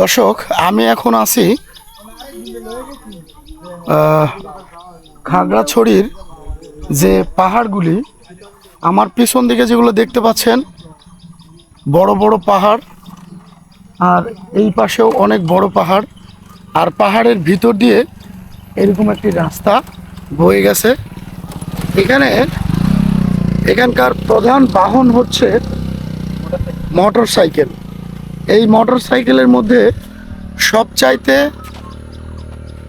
দর্শক, আমি এখন আছি খাগড়াছড়ির যে পাহাড়গুলি, আমার পিছন দিকে যেগুলো দেখতে পাচ্ছেন, বড় বড় পাহাড়, আর এই পাশেও অনেক বড় পাহাড়, আর পাহাড়ের ভিতর দিয়ে এরকম একটি রাস্তা বয়ে গেছে। এখানে এখানকার প্রধান বাহন হচ্ছে মোটর সাইকেল এই মোটর সাইকেলের মধ্যে সবচাইতে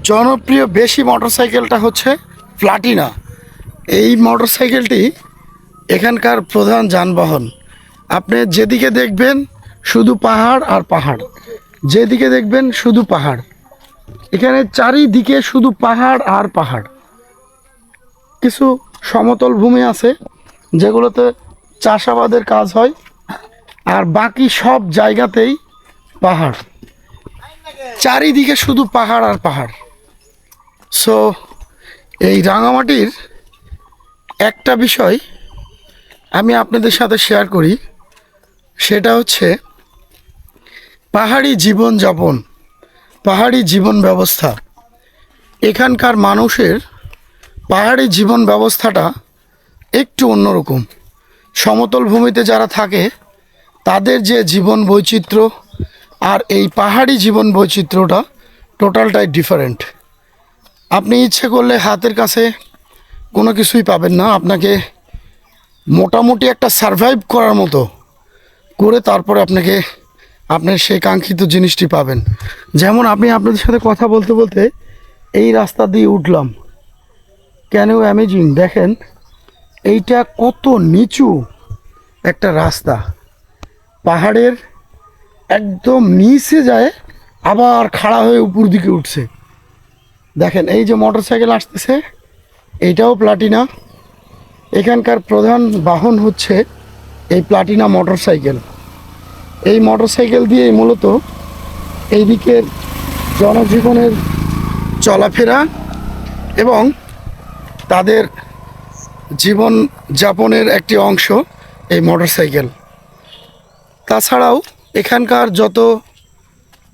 জনপ্রিয় বেশি মোটর সাইকেলটা হচ্ছে প্লাটিনা। এই মোটর সাইকেলটি এখানকার প্রধান যানবাহন। আপনি যেদিকে দেখবেন শুধু পাহাড় আর পাহাড়। যেদিকে দেখবেন শুধু পাহাড়। এখানে চারিদিকে শুধু পাহাড় আর পাহাড়। কিছু সমতল ভূমি আছে, যেগুলোতে চাষাবাদের কাজ হয়। আর বাকি সব জায়গাতেই পাহাড়। চারিদিকে শুধু পাহাড় আর পাহাড়। সো এই রাঙামাটির একটা বিষয় আমি আপনাদের সাথে শেয়ার করি। সেটা হচ্ছে পাহাড়ি জীবনযাপন, পাহাড়ি জীবন ব্যবস্থা। এখানকার মানুষের পাহাড়ি জীবন ব্যবস্থাটা একটু অন্যরকম। সমতল ভূমিতে যারা থাকে তাদের যে জীবন বৈচিত্র্য আর এই পাহাড়ি জীবন বৈচিত্র্যটা টোটালটাই ডিফারেন্ট আপনি ইচ্ছে করলে হাতের কাছে কোনো কিছুই পাবেন না। আপনাকে মোটামুটি একটা সারভাইভ করার মতো করে তারপরে আপনাকে আপনার সেই কাঙ্ক্ষিত জিনিসটি পাবেন। যেমন আমি আপনাদের সাথে কথা বলতে বলতে এই রাস্তা দিয়ে উঠলাম। কেন অ্যামেজিং দেখেন, এইটা কত নিচু একটা রাস্তা। পাহাড়ের একদম নিচে যায়, আবার খাড়া হয়ে উপর দিকে উঠছে। দেখেন, এই যে মোটর সাইকেল আসতেছে এইটাও প্লাটিনা। এখানকার প্রধান বাহন হচ্ছে এই প্লাটিনা মোটর সাইকেল এই মোটর সাইকেল দিয়ে মূলত এই দিকের জনজীবনের চলাফেরা এবং তাদের জীবন যাপনের একটি অংশ এই মোটর সাইকেল তাছাড়াও এখানকার যত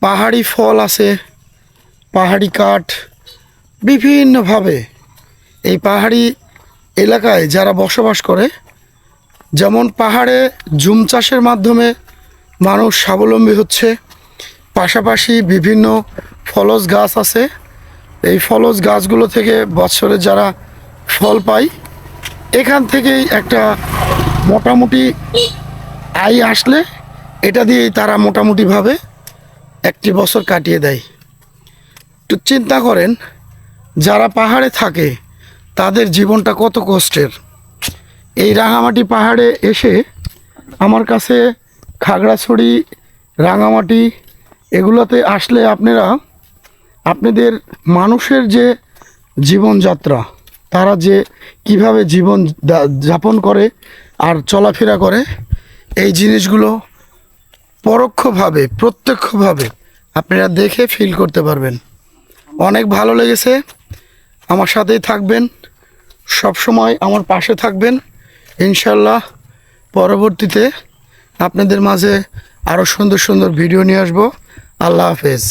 পাহাড়ি ফল আছে, পাহাড়ি কাঠ, বিভিন্নভাবে এই পাহাড়ি এলাকায় যারা বসবাস করে, যেমন পাহাড়ে জুম চাষের মাধ্যমে মানুষ স্বাবলম্বী হচ্ছে, পাশাপাশি বিভিন্ন ফলজ গাছ আছে। এই ফলজ গাছগুলো থেকে বছরে যারা ফল পায়, এখান থেকেই একটা মোটামুটি আয় আসলে এটা দিয়েই তারা মোটামুটিভাবে একটি বছর কাটিয়ে দেয়। একটু চিন্তা করেন, যারা পাহাড়ে থাকে, তাদের জীবনটা কত কষ্টের। এই রাঙামাটি পাহাড়ে এসে আমার কাছে খাগড়াছড়ি, রাঙামাটি এগুলোতে আসলে আপনারা, আপনাদের মানুষের যে জীবনযাত্রা, তারা যে কীভাবে জীবন যাপন করে আর চলাফেরা করে, এই জিনিসগুলো পরোক্ষভাবে, প্রত্যক্ষভাবে আপনারা দেখে ফিল করতে পারবেন। অনেক ভালো লেগেছে। আমার সাথেই থাকবেন। সব সময় আমার পাশে থাকবেন। ইনশাল্লাহ পরবর্তীতে আপনাদের মাঝে আরও সুন্দর সুন্দর ভিডিও নিয়ে আসব। আল্লাহ হাফেজ।